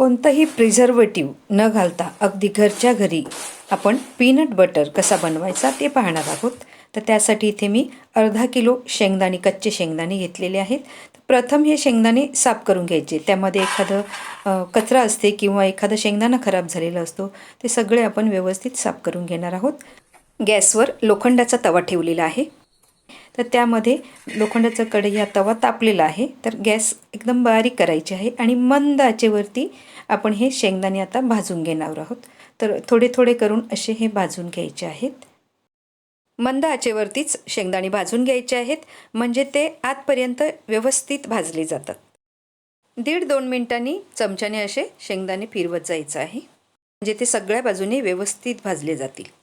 कोणतंही प्रिझर्वेटिव्ह न घालता अगदी घरच्या घरी आपण पीनट बटर कसा बनवायचा ते पाहणार आहोत. तर त्यासाठी इथे मी अर्धा किलो शेंगदाणे कच्चे शेंगदाणे घेतलेले आहेत. प्रथम हे शेंगदाणे साफ करून घ्यायचे. त्यामध्ये एखादं कचरा असते किंवा एखादं शेंगदाणा खराब झालेला असतो ते सगळे आपण व्यवस्थित साफ करून घेणार आहोत. गॅसवर लोखंडाचा तवा ठेवलेला आहे. तर त्यामध्ये लोखंडाचा कढई हा तवा तापलेला आहे. तर गॅस एकदम बारीक करायची आहे आणि मंद आचेवरती आपण हे शेंगदाणे आता भाजून घेणार आहोत. तर थोडे थोडे करून असे हे भाजून घ्यायचे आहेत. मंद आचेवरतीच शेंगदाणे भाजून घ्यायचे आहेत. म्हणजे ते आतपर्यंत व्यवस्थित भाजले जातात. दीड दोन मिनिटांनी चमच्याने असे शेंगदाणे फिरवत जायचं आहे. म्हणजे ते सगळ्या बाजूने व्यवस्थित भाजले जातील.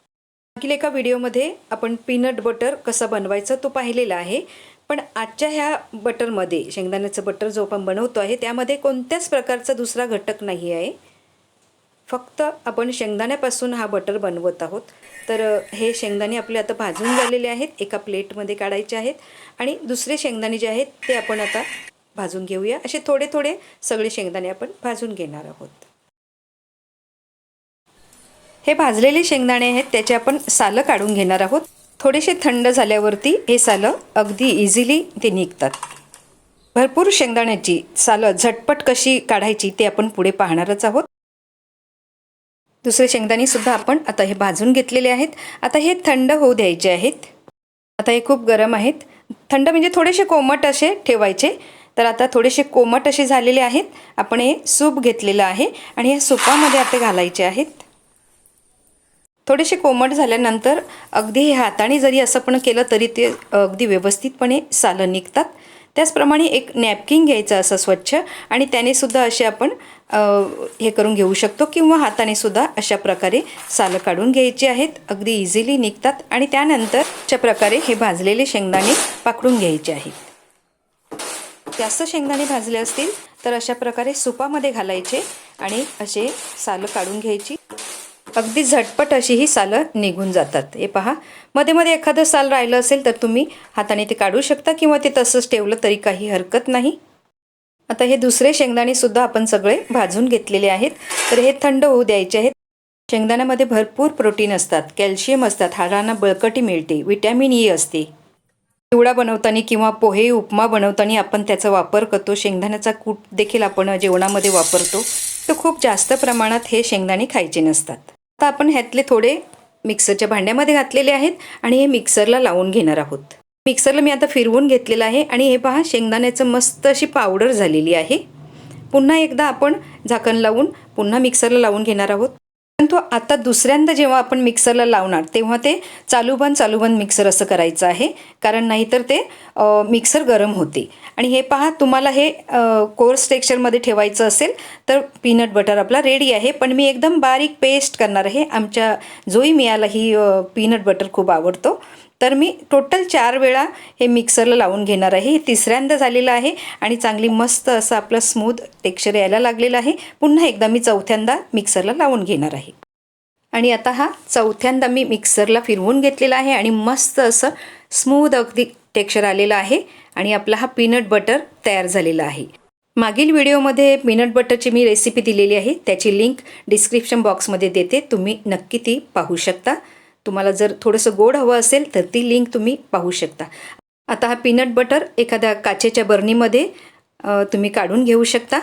मागील एका व्हिडिओमध्ये आपण पीनट बटर कसं बनवायचं तो पाहिलेला आहे. पण आजच्या ह्या बटरमध्ये शेंगदाण्याचं बटर जो आपण बनवतो आहे त्यामध्ये कोणत्याच प्रकारचा दुसरा घटक नाही आहे. फक्त आपण शेंगदाण्यापासून हा बटर बनवत आहोत. तर हे शेंगदाणे आपले आता भाजून झालेले आहेत एका प्लेटमध्ये काढायचे आहेत आणि दुसरे शेंगदाणे जे आहेत ते आपण आता भाजून घेऊया. असे थोडे थोडे सगळे शेंगदाणे आपण भाजून घेणार आहोत. हे भाजलेले शेंगदाणे आहेत त्याचे आपण सालं काढून घेणार आहोत. थोडेसे थंड झाल्यावरती हे सालं अगदी इझिली ते निघतात. भरपूर शेंगदाण्याची सालं झटपट कशी काढायची ते आपण पुढे पाहणारच आहोत. दुसरे शेंगदाणेसुद्धा आपण आता हे भाजून घेतलेले आहेत. आता हे थंड होऊ द्यायचे आहेत. आता हे खूप गरम आहेत. थंड म्हणजे थोडेसे कोमट असे ठेवायचे. तर आता थोडेसे कोमट असे झालेले आहेत. आपण हे सूप घेतलेलं आहे आणि या सुपामध्ये आता घालायचे आहेत. थोडेसे कोमट झाल्यानंतर अगदी हे हाताने जरी असं पण केलं तरी ते अगदी व्यवस्थितपणे सालं निघतात. त्याचप्रमाणे एक नॅपकिन घ्यायचं असं स्वच्छ आणि त्याने सुद्धा असे आपण हे करून घेऊ शकतो किंवा हाताने सुद्धा अशा प्रकारे सालं काढून घ्यायची आहेत. अगदी इझिली निघतात आणि त्यानंतर अशा प्रकारे हे भाजलेले शेंगदाणे पाकडून घ्यायचे आहेत. जास्त शेंगदाणे भाजले असतील तर अशा प्रकारे सुपामध्ये घालायचे आणि असे सालं काढून घ्यायची. अगदी झटपट अशी ही सालं निघून जातात. हे पहा. मध्ये मध्ये एखादं साल राहिलं असेल तर तुम्ही हाताने ते काढू शकता किंवा ते तसंच ठेवलं तरी काही हरकत नाही. आता हे दुसरे शेंगदाणे सुद्धा आपण सगळे भाजून घेतलेले आहेत. तर हे थंड होऊ द्यायचे आहेत. शेंगदाण्यामध्ये भरपूर प्रोटीन असतात. कॅल्शियम असतात. हाडांना बळकटी मिळते. विटॅमिन ई असते. चिवडा बनवताना किंवा पोहे उपमा बनवताना आपण त्याचा वापर करतो. शेंगदाण्याचा कूट देखील आपण जेवणामध्ये वापरतो. तर खूप जास्त प्रमाणात हे शेंगदाणे खायचे नसतात. आता आपण ह्यातले थोडे मिक्सरच्या भांड्यामध्ये घातलेले आहेत आणि हे मिक्सरला लावून घेणार आहोत. मिक्सरला मी आता फिरवून घेतलेलं आहे आणि हे पहा शेंगदाण्याचं मस्त अशी पावडर झालेली आहे. पुन्हा एकदा आपण झाकण लावून पुन्हा मिक्सरला लावून घेणार आहोत. परंतु आता दुसऱ्यांदा जेव्हा आपण मिक्सरला लावणार तेव्हा ते चालू बंद चालू बंद मिक्सर असं करायचं आहे. कारण नाहीतर ते मिक्सर गरम होते. आणि हे पहा तुम्हाला हे कोर्स टेक्स्चरमध्ये ठेवायचं असेल तर पीनट बटर आपला रेडी आहे. पण मी एकदम बारीक पेस्ट करणार आहे. आमच्या जोई मियाला ही पीनट बटर खूप आवडतो. तर मी टोटल चार वेळा हे मिक्सरला लावून घेणार आहे. हे तिसऱ्यांदा झालेलं आहे आणि चांगली मस्त असं आपलं स्मूथ टेक्स्चर यायला लागलेलं आहे. पुन्हा एकदा मी चौथ्यांदा मिक्सरला लावून घेणार आहे. आणि आता हा चौथ्यांदा मी मिक्सरला फिरवून घेतलेला आहे आणि मस्त असं स्मूद अगदी टेक्स्चर आलेलं आहे आणि आपला हा पीनट बटर तयार झालेला आहे. मागील व्हिडिओमध्ये पीनट बटरची मी रेसिपी दिलेली आहे. त्याची लिंक डिस्क्रिप्शन बॉक्समध्ये देते. तुम्ही नक्की ती पाहू शकता. तुम्हाला जर थोडंसं गोड हवं असेल तर ती लिंक तुम्ही पाहू शकता. आता हा पीनट बटर एखाद्या काचेच्या बर्नीमध्ये तुम्ही काढून घेऊ शकता.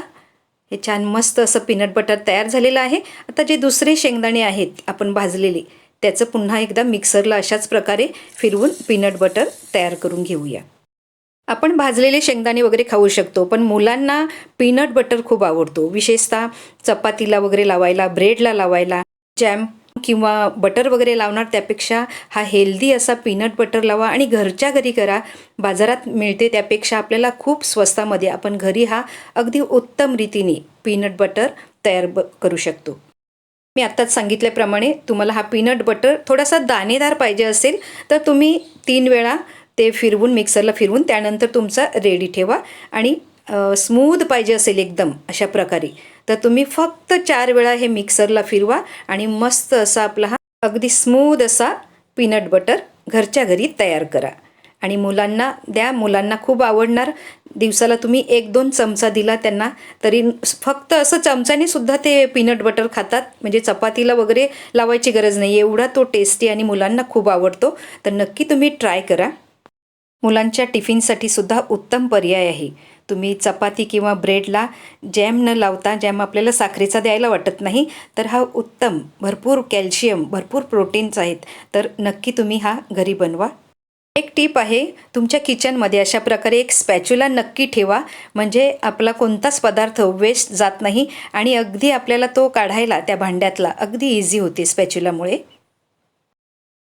हे छान मस्त असं पीनट बटर तयार झालेलं आहे. आता जे दुसरे शेंगदाणे आहेत आपण भाजलेले त्याचं पुन्हा एकदा मिक्सरला अशाच प्रकारे फिरवून पीनट बटर तयार करून घेऊया. आपण भाजलेले शेंगदाणे वगैरे खाऊ शकतो पण मुलांना पीनट बटर खूप आवडतो. विशेषतः चपातीला वगैरे लावायला ब्रेडला लावायला जॅम किंवा बटर वगैरे लावणार त्यापेक्षा हा हेल्दी असा पीनट बटर लावा आणि घरच्या घरी करा. बाजारात मिळते त्यापेक्षा आपल्याला खूप स्वस्तामध्ये आपण घरी हा अगदी उत्तम रीतीने पीनट बटर तयार ब करू शकतो. मी आत्ताच सांगितल्याप्रमाणे तुम्हाला हा पीनट बटर थोडासा दाणेदार पाहिजे असेल तर तुम्ही तीन वेळा ते फिरवून मिक्सरला फिरवून त्यानंतर तुमचा रेडी ठेवा आणि स्मूद पाहिजे असेल एकदम अशा प्रकारे. तर तुम्ही फक्त चार वेळा हे मिक्सरला फिरवा आणि मस्त असा आपला हा अगदी स्मूद असा पीनट बटर घरच्या घरी तयार करा. आणि मुलांना द्या मुलांना खूप आवडणार. दिवसाला तुम्ही एक दोन चमचा दिला त्यांना तरी फक्त असं चमच्याने सुद्धा ते पीनट बटर खातात. म्हणजे चपातीला वगैरे लावायची गरज नाही एवढा तो टेस्टी आणि मुलांना खूप आवडतो. तर नक्की तुम्ही ट्राय करा. मुलांच्या टिफिनसाठी सुद्धा उत्तम पर्याय आहे. तुम्ही चपाती किंवा ब्रेडला जॅम न लावता जॅम आपल्याला साखरेचा द्यायला वाटत नाही तर हा उत्तम भरपूर कॅल्शियम भरपूर प्रोटीन्स आहेत. तर नक्की तुम्ही हा घरी बनवा. एक टीप आहे तुमच्या किचनमध्ये अशा प्रकारे एक स्पॅच्युला नक्की ठेवा. म्हणजे आपला कोणताच पदार्थ वेस्ट जात नाही आणि अगदी आपल्याला तो काढायला त्या भांड्यातला अगदी इझी होते स्पॅच्युलामुळे.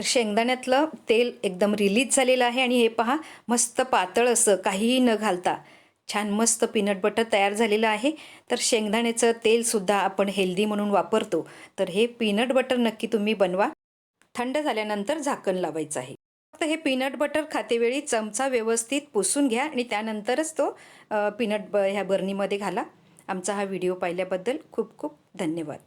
शेंगदाण्यातलं तेल एकदम रिलीज झालेलं आहे आणि हे पहा मस्त पातळ असं काहीही न घालता छान मस्त पीनट बटर तयार झालेलं आहे. तर शेंगदाण्याचं तेलसुद्धा आपण हेल्दी म्हणून वापरतो. तर हे पीनट बटर नक्की तुम्ही बनवा. थंड झाल्यानंतर झाकण लावायचं आहे. फक्त हे पीनट बटर खातेवेळी चमचा व्यवस्थित पुसून घ्या आणि त्यानंतरच तो पीनट ब ह्या बर्नीमध्ये घाला. आमचा हा व्हिडिओ पाहिल्याबद्दल खूप खूप धन्यवाद.